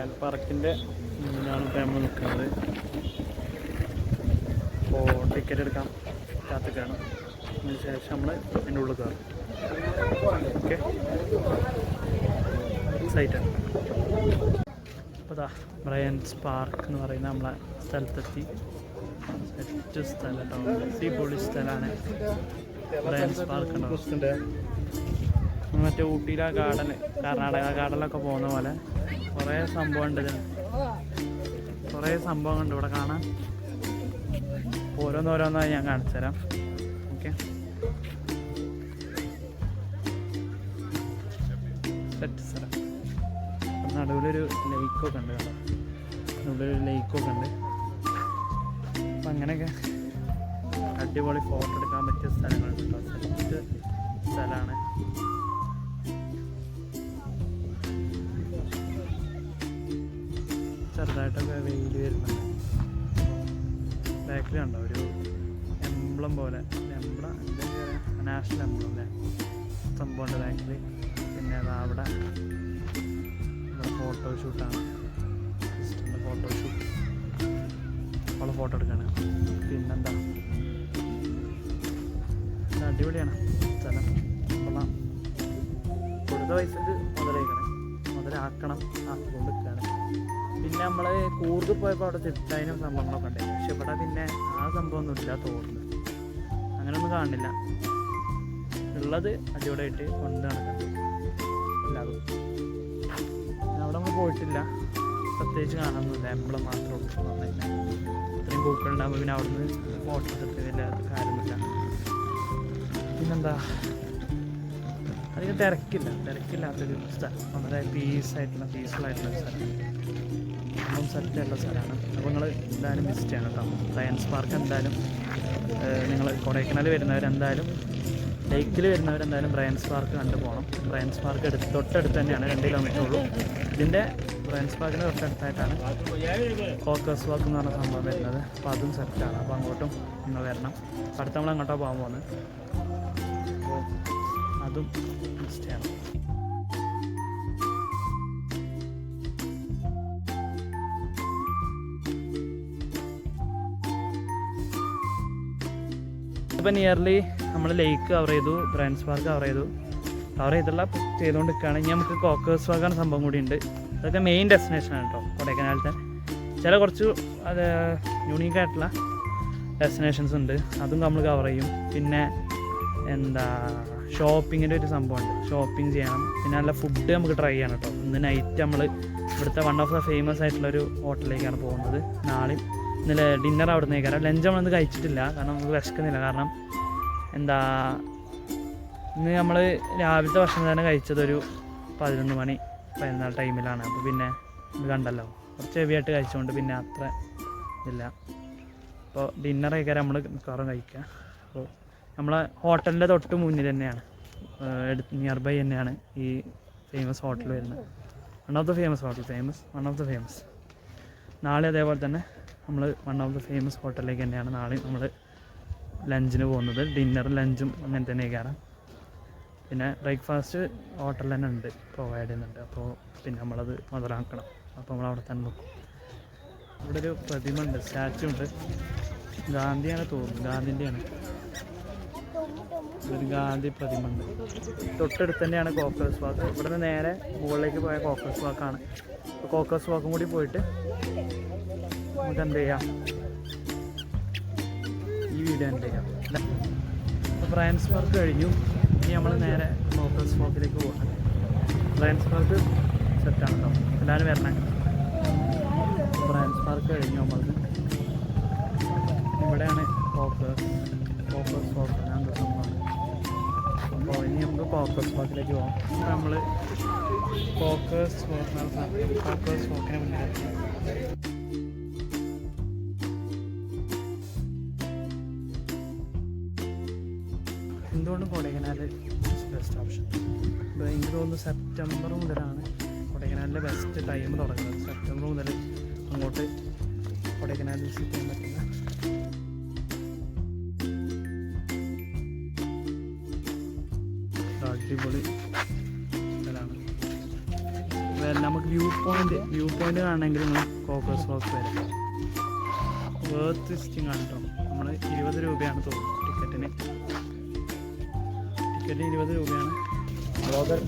Brian പാർക്കിന്റെ മുന്നിലാണ് ഇപ്പോൾ നമ്മൾ നിൽക്കുന്നത്. അപ്പോൾ ടിക്കറ്റ് എടുക്കാം. കാത്തിക്കാണ് അതിന് ശേഷം നമ്മൾ അതിന്റെ ഉള്ളിൽ കയറും. ഓക്കെ സൈറ്റാണ് അപ്പോൾ ഇതാ ബ്രയൻസ് പാർക്ക് എന്ന് പറയുന്ന നമ്മളെ സ്ഥലത്തെത്തി. സെറ്റ് സ്ഥലം കേട്ടോ. അടിപൊളി സ്ഥലമാണ്. ബ്രയൻസ് പാർക്ക് ഉണ്ടാവും മറ്റേ ഊട്ടിയിലെ ഗാർഡൻ കർണാടക ഗാർഡനിലൊക്കെ പോകുന്ന പോലെ കുറേ സംഭവം ഉണ്ട് ഇതിന്. കുറേ സംഭവങ്ങളുണ്ട് ഇവിടെ കാണാൻ. ഓരോന്നോരോന്നായി ഞാൻ കാണിച്ചു തരാം. ഓക്കെ നടുവിലൊരു ലേക്കൊക്കെ ഉണ്ട് നടുവിലൊരു ലേക്കൊക്കെ ഉണ്ട്. അപ്പം അങ്ങനെയൊക്കെ അടിപൊളി ഫോട്ടോ എടുക്കാൻ പറ്റിയ സ്ഥലങ്ങളുണ്ട് സ്ഥലമാണ് ചെറുതായിട്ടൊക്കെ വെയിൽ വരുന്നുണ്ട്. ബാക്കിൽ കണ്ടോ? ഒരു എംബ്ലം പോലെ. എംബ്ലം എന്താ നാഷണൽ എംബ്ലം അല്ലേ? സംഭവമുണ്ട് ബാക്കിൽ പിന്നെ അതാ അവിടെ ഫോട്ടോ ഷൂട്ട് അവളെ ഫോട്ടോ എടുക്കുകയാണ് പിന്നെന്താ? അടിപൊളിയാണ്. സ്ഥലം കൊള്ളാം. കൊടുത്ത പൈസക്ക് മുതലേക്കണം മുതലാക്കണം. ആക്കിക്കൊണ്ട് നിൽക്കുകയാണ് പിന്നെ നമ്മൾ കൂർഗ് പോയപ്പോൾ അവിടെ ചിട്ടാനും സംഭവങ്ങളൊക്കെ ഉണ്ടായി. പക്ഷെ ഇവിടെ പിന്നെ ആ സംഭവമൊന്നും ഇല്ല തോന്നുന്നു. അങ്ങനെയൊന്നും കാണില്ല. ഉള്ളത് അടിപൊളിയായിട്ട് കൊണ്ട് നടക്കുന്നുണ്ട് എല്ലാതും. അവിടെ നമ്മൾ പോയിട്ടില്ല. പ്രത്യേകിച്ച് കാണാനൊന്നുമില്ല. എംബ്ലം മാത്രം ഉള്ളൂ. പൂക്കൾ ഉണ്ടാകുമ്പോൾ പിന്നെ അവിടുന്ന് ഫോട്ടോ എടുത്തതിന്റെ കാര്യമില്ല പിന്നെന്താ? അധികം തിരക്കില്ല. തിരക്കില്ലാത്തൊരു സ്ഥലം. വളരെ പീസായിട്ടുള്ള ആയിട്ടുള്ള സ്ഥലം. ഒന്നും സെറ്റുള്ള സ്ഥലമാണ്. അപ്പോൾ നിങ്ങൾ എന്തായാലും വിസിറ്റ് ചെയ്യണം കേട്ടോ. സയൻസ് പാർക്ക് എന്തായാലും നിങ്ങൾ കൊടൈക്കനാൽ വരുന്നവരെന്തായാലും ലേക്കിൽ വരുന്നവരെന്തായാലും ബ്രയൻസ് പാർക്ക് കണ്ടു പോകണം ബ്രയൻസ് പാർക്ക് എടുത്ത് തൊട്ടടുത്ത് തന്നെയാണ് രണ്ട് കിലോമീറ്റർ ഉള്ളൂ. ഇതിന്റെ ബ്രയൻസ് പാർക്കിന് തൊട്ടടുത്തായിട്ടാണ് കോക്കസ് വാക്ക് എന്ന് പറഞ്ഞ സംഭവം വരുന്നത്. അപ്പോൾ അതും സെറ്റാണ് അപ്പോൾ അങ്ങോട്ടും നിങ്ങൾ വരണം. അടുത്ത നമ്മൾ അങ്ങോട്ടാണ് പോകാൻ പോകുന്നത്. അപ്പോൾ അതും വിസിറ്റ് Channel. ഇപ്പം നിയർലി നമ്മൾ ലേക്ക് കവർ ചെയ്തു ബ്രാൻഡ്സ് പാർക്ക് കവർ ചെയ്തു. കവർ ചെയ്തുള്ള ചെയ്തുകൊണ്ട് നിൽക്കുകയാണ് ഇനി നമുക്ക് കോക്കേഴ്സ് വാഗാണ് സംഭവം കൂടി ഇതൊക്കെ മെയിൻ ഡെസ്റ്റിനേഷനാണ് കേട്ടോ കൊടൈക്കനാലത്തെ. ചില കുറച്ച് അത് യൂണീക്ക് ആയിട്ടുള്ള ഡെസ്റ്റിനേഷൻസ് ഉണ്ട്. അതും നമ്മൾ കവർ ചെയ്യും. പിന്നെ എന്താ ഷോപ്പിങ്ങിന്റെ ഒരു സംഭവമുണ്ട്. ഷോപ്പിംഗ് ചെയ്യണം. പിന്നെ നല്ല ഫുഡ് നമുക്ക് ട്രൈ ചെയ്യണം കേട്ടോ. ഇന്ന് നൈറ്റ് നമ്മൾ ഇവിടുത്തെ വൺ ഓഫ് ദ ഫേമസ് ആയിട്ടുള്ള ഒരു ഹോട്ടലിലേക്കാണ് പോകുന്നത്. നാളെ ഇന്നലെ ഡിന്നർ അവിടെ നിന്ന് ലഞ്ച് നമ്മളൊന്നും കഴിച്ചിട്ടില്ല. കാരണം നമുക്ക് വിശക്കുന്നില്ല. കാരണം എന്താ ഇന്ന് നമ്മൾ രാവിലത്തെ ഭക്ഷണം തന്നെ കഴിച്ചതൊരു പതിനൊന്ന് മണി പതിനാല് ടൈമിലാണ് അപ്പോൾ പിന്നെ ഇത് കണ്ടല്ലോ. കുറച്ച് ഹെവിയായിട്ട് കഴിച്ചുകൊണ്ട് പിന്നെ അത്ര ഇതില്ല. അപ്പോൾ ഡിന്നർ കഴിക്കാൻ നമ്മൾ മിക്കവാറും കഴിക്കുക അപ്പോൾ നമ്മളെ ഹോട്ടലിന്റെ തൊട്ട് മുന്നിൽ തന്നെയാണ്. നിയർ ബൈ തന്നെയാണ് ഈ ഫേമസ് ഹോട്ടൽ വരുന്നത്. One of the famous hotel famous one of the famous നാളെ അതേപോലെ തന്നെ നമ്മൾ വൺ ഓഫ് ദ ഫേമസ് ഹോട്ടലിലേക്ക് തന്നെയാണ് നാളെ നമ്മൾ ലഞ്ചിന് പോകുന്നത്. ഡിന്നറും ലഞ്ചും അങ്ങനെ തന്നെ കയറാം പിന്നെ ബ്രേക്ക്ഫാസ്റ്റ് ഹോട്ടലിൽ തന്നെ ഉണ്ട് പ്രൊവൈഡ് ചെയ്യുന്നുണ്ട്. അപ്പോൾ പിന്നെ നമ്മളത് മുതലാക്കണം. അപ്പോൾ നമ്മൾ അവിടെ തന്നെ നോക്കും. ഇവിടെ ഒരു പ്രതിമ ഉണ്ട് സ്റ്റാച്ചു ഉണ്ട്. ഗാന്ധിയാണ് തോന്നുന്നു ഗാന്ധിന്റെയാണ് ഒരു ഗാന്ധി പ്രതിമ. ഉണ്ട് തൊട്ടടുത്ത് തന്നെയാണ് കോക്കസ് വാക്ക്. ഇവിടെ നിന്ന് നേരെ മുകളിലേക്ക് പോയ കോക്കസ് വാക്കാണ്. കോക്കസ് വാക്കും കൂടി പോയിട്ട് നമുക്ക് എന്ത് ചെയ്യാം? ഈ വീഡിയോ എന്ത് ചെയ്യാം? ബ്രയൻസ് പാർക്ക് കഴിഞ്ഞു. ഇനി നമ്മൾ നേരെ കോക്കസ് വാക്കിലേക്ക് പോകാം ഫ്രാൻസ് പാർക്ക് സെറ്റാണ് കേട്ടോ എല്ലാവരും വരണേ. ഫ്രാൻസ് പാർക്ക് കഴിഞ്ഞു നമ്മൾക്ക് ഇവിടെയാണ് കോക്കസ് കോക്കസ് വാക്ക്. അപ്പോൾ ഇനി നമുക്ക് കോക്കസ് വാക്കിലേക്ക് പോകാം നമ്മൾ വാക്ക് കോക്കസ് വാക്കിന് മുന്നേ എന്തുകൊണ്ടും കൊടൈക്കനാൽ ബെസ്റ്റ് ഓപ്ഷൻ ഇപ്പോൾ എനിക്ക് തോന്നുന്നു സെപ്റ്റംബർ മുതലാണ് കൊടൈക്കനാലിന്റെ ബെസ്റ്റ് ടൈം തുടങ്ങുന്നത്. സെപ്റ്റംബർ മുതൽ അങ്ങോട്ട് കൊടൈക്കനാൽ വിസിറ്റ് ചെയ്യാൻ പറ്റുന്ന അടിപൊളി സ്ഥലമാണ്. നമുക്ക് വ്യൂ പോയിന്റ് വ്യൂ പോയിന്റ് കാണണമെങ്കിൽ നിങ്ങൾ കോക്കസ് വാക്ക് വരാം. വേർത്ത് വിസിറ്റിംഗ് ആണ് കേട്ടോ നമ്മൾ ഇരുപത് രൂപയാണ് തോന്നുന്നു ടിക്കറ്റിന് ടിക്കറ്റിന് ഇരുപത് രൂപയാണ്. ബ്ലോഗർ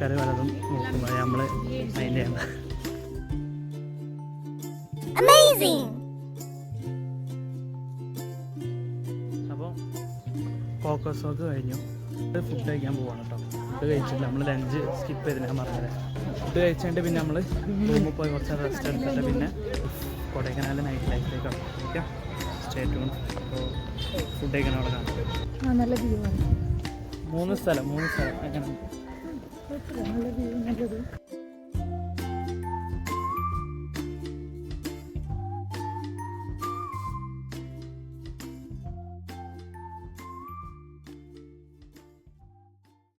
ആൾക്കാർ പലതും നോക്കുമ്പോൾ നമ്മൾ മൈൻഡ് ചെയ്യണം Amazing! അപ്പോൾ കോക്കോസ് വർക്ക് കഴിഞ്ഞു. ഫുഡ് കഴിക്കാൻ പോവാണ് കേട്ടോ ഫുഡ് കഴിച്ചിട്ട് നമ്മൾ ലഞ്ച് സ്കിപ്പ് ചെയ്ത് ഞാൻ പറഞ്ഞത് ഫുഡ് കഴിച്ചിട്ട് പിന്നെ നമ്മൾ റൂമിൽ പോയി കുറച്ച് റെസ്റ്റ് എടുത്തിട്ട് പിന്നെ കൊടൈക്കനാൽ നൈറ്റ് ലൈഫിലേക്ക് ഓക്കെ സ്റ്റേ ട്യൂൺ അപ്പോൾ ഫുഡ് കഴിക്കാൻ അവിടെ കാണാം. മൂന്ന് സ്ഥലം മൂന്ന് സ്ഥലം. അങ്ങനെ. Hadi bakalım.